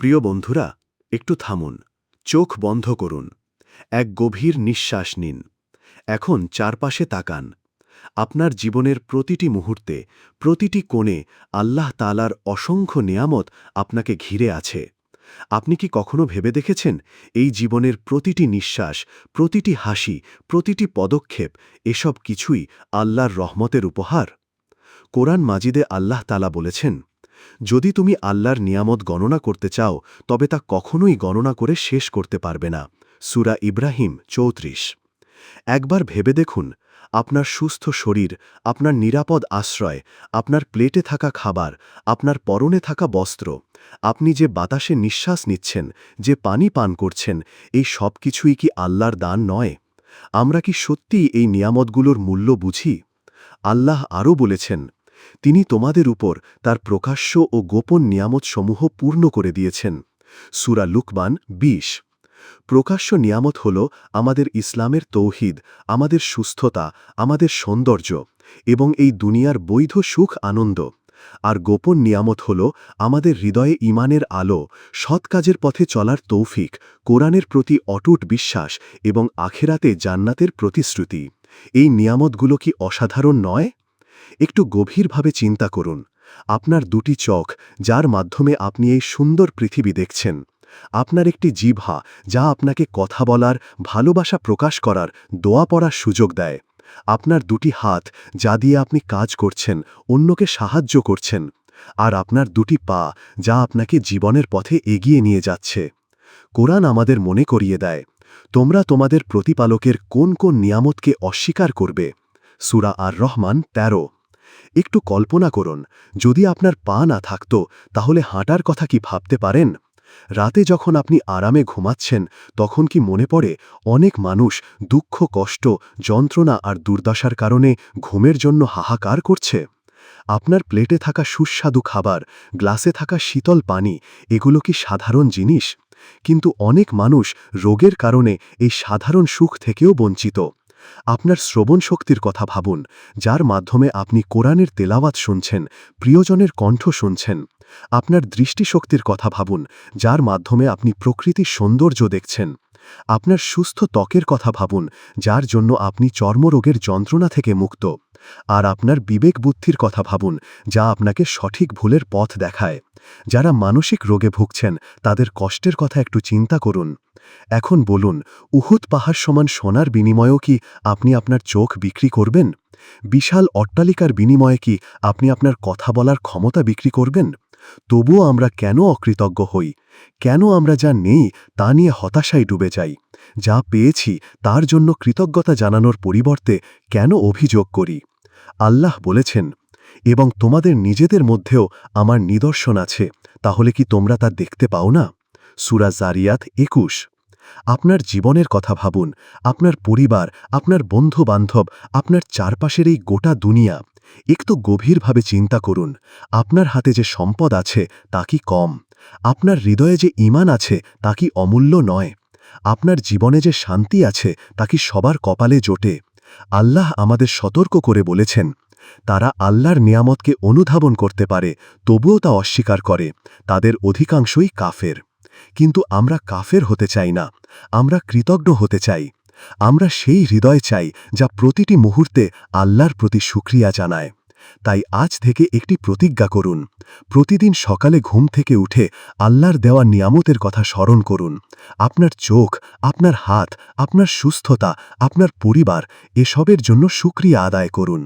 প্রিয় বন্ধুরা, একটু থামুন, চোখ বন্ধ করুন, এক গভীর নিঃশ্বাস নিন, এখন চারপাশে তাকান, আপনার জীবনের প্রতিটি মুহূর্তে, প্রতিটি কোণে আল্লাহ তালার অসংখ্য নিয়ামত আপনাকে ঘিরে আছে। আপনি কি কখনো ভেবে দেখেছেন, এই জীবনের প্রতিটি নিঃশ্বাস, প্রতিটি হাসি, প্রতিটি পদক্ষেপ, এসব কিছুই আল্লাহর রহমতের উপহার? কোরআন মাজিদে আল্লাহ তালা বলেছেন যদি তুমি আল্লাহর নিয়ামত গণনা করতে চাও, তবে তা কখনোই গণনা করে শেষ করতে পারবে না। সুরা ইব্রাহিম চৌত্রিশ। একবার ভেবে দেখুন, আপনার সুস্থ শরীর, আপনার নিরাপদ আশ্রয়, আপনার প্লেটে থাকা খাবার, আপনার পরনে থাকা বস্ত্র, আপনি যে বাতাসে নিঃশ্বাস নিচ্ছেন, যে পানি পান করছেন, এই সব কিছুই কি আল্লাহর দান নয়? আমরা কি সত্যিই এই নিয়ামতগুলোর মূল্য বুঝি? আল্লাহ আরও বলেছেন তিনি তোমাদের উপর তার প্রকাশ্য ও গোপন নিয়ামতসমূহ পূর্ণ করে দিয়েছেন। সুরা লুকমান ২০ প্রকাশ্য নিয়ামত হল আমাদের ইসলামের তৌহিদ, আমাদের সুস্থতা, আমাদের সৌন্দর্য এবং এই দুনিয়ার বৈধ সুখ আনন্দ। আর গোপন নিয়ামত হল আমাদের হৃদয়ে ইমানের আলো, সৎ কাজের পথে চলার তৌফিক, কোরআনের প্রতি অটুট বিশ্বাস এবং আখেরাতে জান্নাতের প্রতিশ্রুতি। এই নিয়ামতগুলো কি অসাধারণ নয়? একটু গভীরভাবে চিন্তা করুন। আপনার দুটি চোখ, যার মাধ্যমে আপনি এই সুন্দর পৃথিবী দেখছেন। আপনার একটি জিভা যা আপনাকে কথা বলার, ভালোবাসা প্রকাশ করার, দোয়া পড়ার সুযোগ দেয়। আপনার দুটি হাত, যা দিয়ে আপনি কাজ করছেন, অন্যকে সাহায্য করছেন। আর আপনার দুটি পা, যা আপনাকে জীবনের পথে এগিয়ে নিয়ে যাচ্ছে। কোরআন আমাদের মনে করিয়ে দেয়, তোমরা তোমাদের প্রতিপালকের কোন কোন নিয়ামতকে অস্বীকার করবে? সুরা আর রহমান ১৩ একটু কল্পনা করুন, যদি আপনার পা না থাকত, তাহলে হাঁটার কথা কি ভাবতে পারেন? রাতে যখন আপনি আরামে ঘুমাচ্ছেন, তখন কি মনে পড়ে অনেক মানুষ দুঃখ, কষ্ট, যন্ত্রণা আর দুর্দশার কারণে ঘুমের জন্য হাহাকার করছে? আপনার প্লেটে থাকা সুস্বাদু খাবার, গ্লাসে থাকা শীতল পানি, এগুলো কি সাধারণ জিনিস? কিন্তু অনেক মানুষ রোগের কারণে এই সাধারণ সুখ থেকেও বঞ্চিত। আপনার শ্রবণ শক্তির কথা ভাবুন, যার মাধ্যমে আপনি কোরআনের তেলাওয়াত শুনছেন, প্রিয়জনের কণ্ঠ শুনছেন। আপনার দৃষ্টিশক্তির কথা ভাবুন, যার মাধ্যমে আপনি প্রকৃতির সৌন্দর্য দেখছেন। আপনার সুস্থ ত্বকের কথা ভাবুন, যার জন্য আপনি চর্মরোগের যন্ত্রণা থেকে মুক্ত। আর আপনার বিবেক বুদ্ধির কথা ভাবুন, যা আপনাকে সঠিক ভুলের পথ দেখায়। যারা মানসিক রোগে ভুগছেন, তাদের কষ্টের কথা একটু চিন্তা করুন। এখন বলুন, উহুদ পাহাড় সমান সোনার বিনিময়েও কি আপনি আপনার চোখ বিক্রি করবেন? বিশাল অট্টালিকার বিনিময়ে কি আপনি আপনার কথা বলার ক্ষমতা বিক্রি করবেন? তবুও আমরা কেন অকৃতজ্ঞ হই? কেন আমরা যা নেই তা নিয়ে হতাশায় ডুবে যাই? যা পেয়েছি তার জন্য কৃতজ্ঞতা জানানোর পরিবর্তে কেন অভিযোগ করি? আল্লাহ বলেছেন, এবং তোমাদের নিজেদের মধ্যেও আমার নিদর্শন আছে, তাহলে কি তোমরা তা দেখতে পাও না? সুরা জারিয়াত একুশ। আপনার জীবনের কথা ভাবুন, আপনার পরিবার, আপনার বন্ধু বান্ধব আপনার চারপাশের এই গোটা দুনিয়া। একটু গভীরভাবে চিন্তা করুন, আপনার হাতে যে সম্পদ আছে তা কি কম? আপনার হৃদয়ে যে ইমান আছে তা কি অমূল্য নয়? আপনার জীবনে যে শান্তি আছে তা কি সবার কপালে জোটে? আল্লাহ আমাদের সতর্ক করে বলেছেন, তারা আল্লাহর নিয়ামতকে অনুধাবন করতে পারে, তবুও তা অস্বীকার করে, তাদের অধিকাংশই কাফের। কিন্তু আমরা কাফের হতে চাই না। আমরা কৃতজ্ঞ হতে চাই। আমরা সেই হৃদয় চাই যা প্রতিটি মুহূর্তে আল্লাহর প্রতি সুক্রিয়া জানায়। তাই আজ থেকে একটি প্রতিজ্ঞা করুন। প্রতিদিন সকালে ঘুম থেকে উঠে আল্লাহর দেওয়া নিয়ামতের কথা স্মরণ করুন। আপনার চোখ, আপনার হাত, আপনার সুস্থতা, আপনার পরিবার এসবের জন্য সুক্রিয়া আদায় করুন।